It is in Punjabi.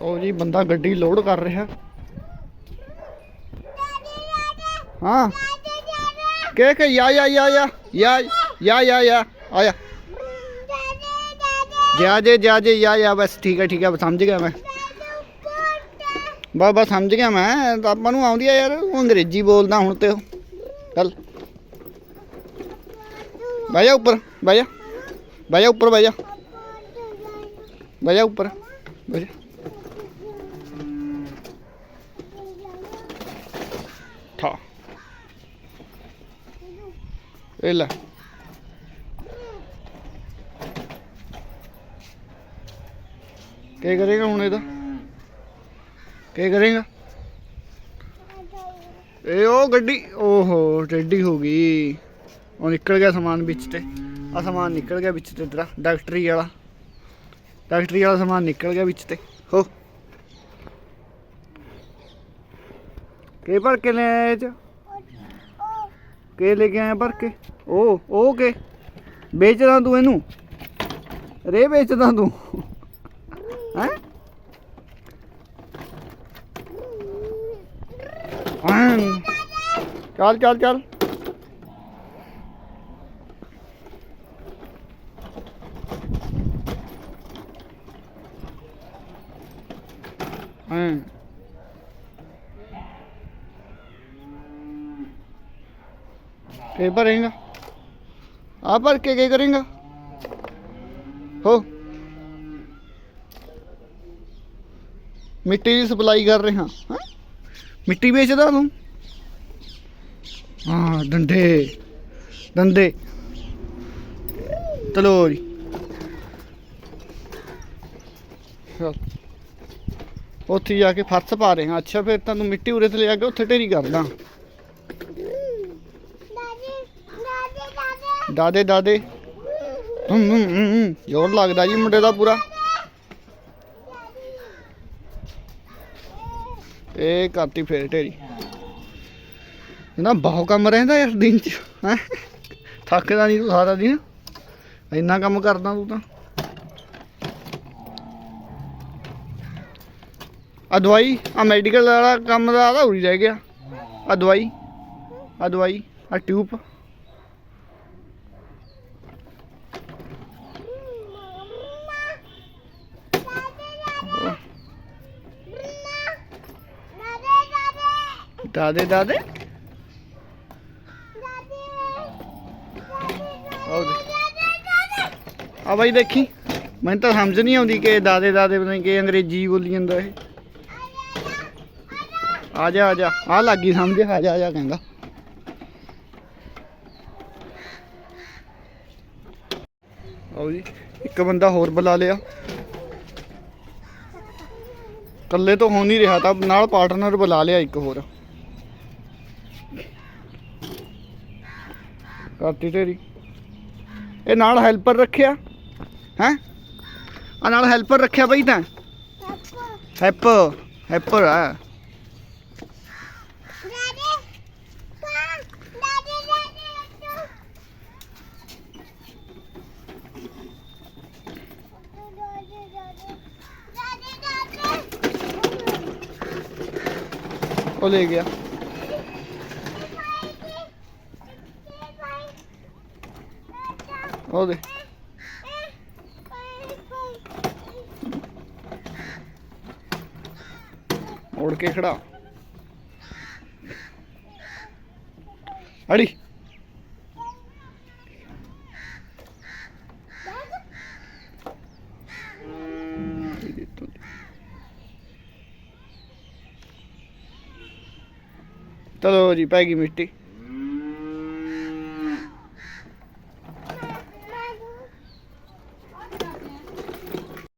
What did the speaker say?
ਉਹ ਜੀ, ਬੰਦਾ ਗੱਡੀ ਲੋਡ ਕਰ ਰਿਹਾ। ਹਾਂ। ਕੇ ਕੇ, ਯਾ ਯਾ ਯਾ ਯਾ ਯਾ ਯਾ ਯਾ ਯਾ, ਆਇਆ। ਜਾ ਜੇ ਜਾ ਜੇ, ਯਾ ਯਾ, ਬਸ ਠੀਕ ਹੈ ਠੀਕ ਹੈ ਸਮਝ ਗਿਆ ਮੈਂ। ਬਸ ਬਸ ਸਮਝ ਗਿਆ ਮੈਂ ਤਾਂ ਆਪਾਂ ਨੂੰ ਆਉਂਦੀ ਆ ਯਾਰ, ਉਹ ਅੰਗਰੇਜ਼ੀ ਬੋਲਦਾ ਹੁਣ ਤੇ ਉਹ। ਚੱਲ। ਬਹਿ ਉੱਪਰ, ਬਹਿ ਜਾ। ਉੱਪਰ, ਬਹਿ ਜਾ। ਉੱਪਰ, ਬਹਿ ਜਾ ਇਹ ਲੈ ਕੀ ਕਰੇਗਾ ਹੁਣ ਇਹਦਾ ਕੀ ਕਰੇਗਾ ਇਹ ਉਹ ਗੱਡੀ, ਓਹੋ ਟੇਢੀ ਹੋ ਗਈ। ਉਹ ਨਿਕਲ ਗਿਆ ਸਮਾਨ ਵਿੱਚ ਤੇ। ਆ ਸਮਾਨ ਨਿਕਲ ਗਿਆ ਵਿੱਚ ਤੇ ਤੇਰਾ। ਡਾਕਟਰੀ ਵਾਲਾ। ਡਾਕਟਰੀ ਵਾਲਾ ਸਮਾਨ ਨਿਕਲ ਗਿਆ ਵਿੱਚ ਤੇ। ਹੋ। ਕੇ ਭਰ ਕੇ ਲੈ ਆਏ ਚ ਕੇ ਲੈ ਕੇ ਆਇਆ ਭਰ ਕੇ? ਉਹ ਉਹ ਕੇ? ਵੇਚਦਾ ਤੂੰ ਇਹਨੂੰ? ਰੇ ਵੇਚਦਾ ਤੂੰ? ਹੈ? ਚੱਲ ਚੱਲ ਚੱਲ। ਹਾਂ ਕੀ ਭਰੇਗਾ ਆ ਭਰ ਕੇ ਕੀ ਕਰੇਗਾ? ਹੋ। ਮਿੱਟੀ ਦੀ ਸਪਲਾਈ ਕਰ ਰਿਹਾ। ਹਾਂ? ਮਿੱਟੀ ਵੇਚਦਾ ਤੂੰ? ਹਾਂ, ਡੰਡੇ। ਡੰਡੇ। ਚਲੋ ਉੱਥੇ ਜਾ ਕੇ ਫਰਸ਼ ਪਾ ਰਹੇ। ਹਾਂ ਅੱਛਾ, ਫਿਰ ਤਾਂ ਤੂੰ ਮਿੱਟੀ ਉਰੇ ਤੇ ਲਿਆ ਕੇ ਉੱਥੇ ਢੇਰੀ ਕਰਦਾ। ਦਾਦੇ ਦਾਦੇ। ਜ਼ੋਰ ਲੱਗਦਾ ਜੀ ਮੁੰਡੇ ਦਾ ਪੂਰਾ। ਇਹ ਕਰਤੀ ਫੇਰ ਢੇਰੀ। ਨਾ ਬਹੁਤ ਕੰਮ ਰਹਿੰਦਾ ਯਾਰ ਦਿਨ ਚ, ਹੈਂ? ਥੱਕਦਾ ਨਹੀਂ ਤੂੰ ਸਾਰਾ ਦਿਨ। ਇੰਨਾ ਕੰਮ ਕਰਦਾ ਤੂੰ ਤਾਂ। ਆ ਦਵਾਈ ਆ ਮੈਡੀਕਲ ਵਾਲਾ ਕੰਮ ਦਾ ਆਦਾ ਉਰੀ ਰਹਿ ਗਿਆ। ਆ ਦਵਾਈ ਆ ਦਵਾਈ ਆ ਟਿਊਬ ਦਾਦੇ ਦਾਦੇ? ਆਓ ਆ ਬਾਈ ਦੇਖੀ, ਮੈਨੂੰ ਤਾਂ ਸਮਝ ਨਹੀਂ ਆਉਂਦੀ ਕਿ ਦਾਦੇ ਦਾਦੇ ਪਤਾ ਕਿ ਅੰਗਰੇਜ਼ੀ ਬੋਲੀ ਜਾਂਦਾ ਇਹ। ਆ ਜਾ ਆ ਜਾ ਆ ਲੱਗੀ ਸਮਝ, ਆ ਜਾ ਆ ਜਾ ਕਹਿੰਦਾ। ਆਓ ਜੀ, ਇੱਕ ਬੰਦਾ ਹੋਰ ਬੁਲਾ ਲਿਆ। ਇਕੱਲੇ ਤੋਂ ਹੋ ਨਹੀਂ ਰਿਹਾ ਤਾਂ ਨਾਲ ਪਾਰਟਨਰ ਬੁਲਾ ਲਿਆ ਇੱਕ ਹੋਰ। ਕਰਤੀ ਤੇਰੀ। ਇਹ ਨਾਲ ਹੈਲਪਰ ਰੱਖਿਆ, ਹੈ? ਆ ਨਾਲ ਹੈਲਪਰ ਰੱਖਿਆ ਬਈ ਤਾਂ। ਹੈਪ ਹੈਲਪਰ ਆ। ਉਹ ਲੈ ਗਿਆ। ਉਹ ਉੜ ਕੇ ਖੜਾ। ਅੜੀ। ਚਲੋ ਜੀ ਪੈ ਗਈ ਮਿੱਟੀ